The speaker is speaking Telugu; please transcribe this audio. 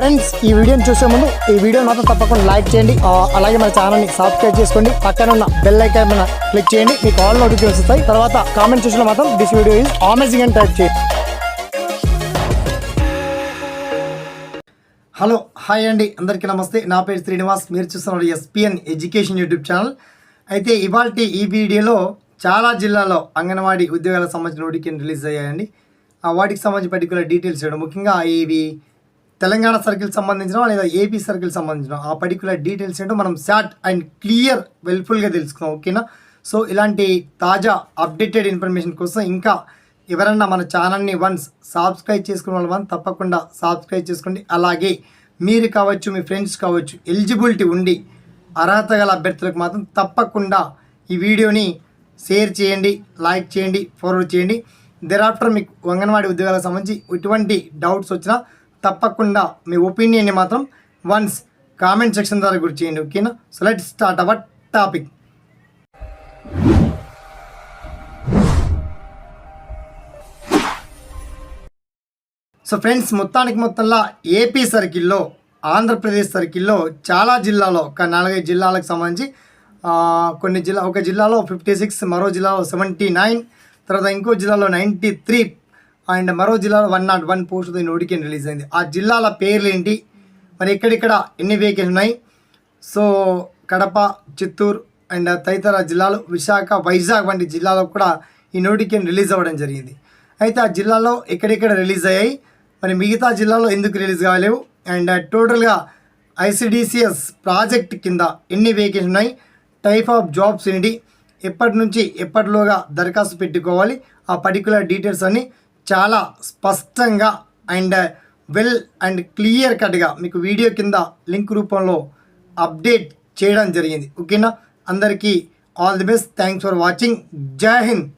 ఫ్రెండ్స్ ఈ వీడియోని చూసే ముందు ఈ వీడియో మాత్రం తప్పకుండా లైక్ చేయండి. అలాగే మన ఛానల్ని సబ్స్క్రైబ్ చేసుకోండి. పక్కన ఉన్న బెల్ ఐకాన్ మీద క్లిక్ చేయండి. మీకు ఆల్ నోటిఫికేషన్ వస్తాయి. తర్వాత కామెంట్ చూసిన మాత్రం దిస్ వీడియో ఈజ్ అమేజింగ్ అని టైప్ చేయండి. హలో హాయ్ అండి. అందరికీ నమస్తే. నా పేరు శ్రీనివాస్. మీరు చూస్తున్నారు ఎస్పిఎన్ ఎడ్యుకేషన్ యూట్యూబ్ ఛానల్ అయితే ఇవాళ ఈ వీడియోలో చాలా జిల్లాలో అంగన్వాడీ ఉద్యోగాలకు సంబంధించిన నోటిఫికేషన్ రిలీజ్ అయ్యాయండి. ఆ వాటికి సంబంధించి పర్టికులర్ డీటెయిల్స్ ఇవ్వడం ముఖ్యంగా ఇవి తెలంగాణ సర్కిల్ సంబంధించిన లేదా ఏపీ సర్కిల్ సంబంధించిన ఆ పర్టికులర్ డీటెయిల్స్ ఏంటో మనం షార్ట్ అండ్ క్లియర్ వెల్ఫుల్గా తెలుసుకుందాం ఓకేనా సో ఇలాంటి తాజా అప్డేటెడ్ ఇన్ఫర్మేషన్ కోసం ఇంకా ఎవరన్నా మన ఛానల్ని వన్స్ సబ్స్క్రైబ్ చేసుకున్న వాళ్ళు వన్ తప్పకుండా సబ్స్క్రైబ్ చేసుకోండి. అలాగే మీరు కావచ్చు మీ ఫ్రెండ్స్ కావచ్చు ఎలిజిబిలిటీ ఉండి అర్హత గల అభ్యర్థులకు మాత్రం తప్పకుండా ఈ వీడియోని షేర్ చేయండి లైక్ చేయండి ఫార్వర్డ్ చేయండి. దెర్ ఆఫ్టర్ మీకు అంగన్వాడీ ఉద్యోగాలకు సంబంధించి ఎటువంటి డౌట్స్ వచ్చినా తప్పకుండా మీ ఒపీనియన్ని మాత్రం వన్స్ కామెంట్ సెక్షన్ ద్వారా గురి చేయండి ఓకేనా? So let start our topic so friends మొత్తానికి మొత్తంలో ఏపీ సర్కిల్లో ఆంధ్రప్రదేశ్ సర్కిల్లో చాలా జిల్లాలో ఒక నాలుగైదు జిల్లాలకు సంబంధించి కొన్ని జిల్లా ఒక జిల్లాలో ఫిఫ్టీ సిక్స్ మరో జిల్లాలో సెవెంటీ నైన్ తర్వాత ఇంకో జిల్లాలో నైంటీ త్రీ అండ్ మరో జిల్లాలో one not one post notification release అయింది. ఆ జిల్లాల పేర్లు ఏంటి మరి ఎక్కడెక్కడ ఎన్ని వేకెన్సీ ఉన్నాయి? సో కడప చిత్తూరు అండ్ తదితర జిల్లాలు విశాఖ వైజాగ్ వంటి జిల్లాలో కూడా ఈ నోటికేషన్ రిలీజ్ అవ్వడం జరిగింది. అయితే ఆ జిల్లాలో ఎక్కడెక్కడ రిలీజ్ అయ్యాయి? మరి మిగతా జిల్లాలో ఎందుకు రిలీజ్ కాలేవు? అండ్ టోటల్గా ఐసిడిసిఎస్ ప్రాజెక్ట్ కింద ఎన్ని వేకెన్సీ ఉన్నాయి? టైప్ ఆఫ్ జాబ్స్ ఏంటి? ఎప్పటి నుంచి ఎప్పటిలోగా దరఖాస్తు పెట్టుకోవాలి? ఆ పర్టికులర్ డీటెయిల్స్ అన్ని చాలా స్పష్టంగా అండ్ వెల్ అండ్ క్లియర్ కట్గా మీకు వీడియో కింద లింక్ రూపంలో అప్డేట్ చేయడం జరిగింది. ఓకేనా అందరికీ all the best thanks for watching Jai Hind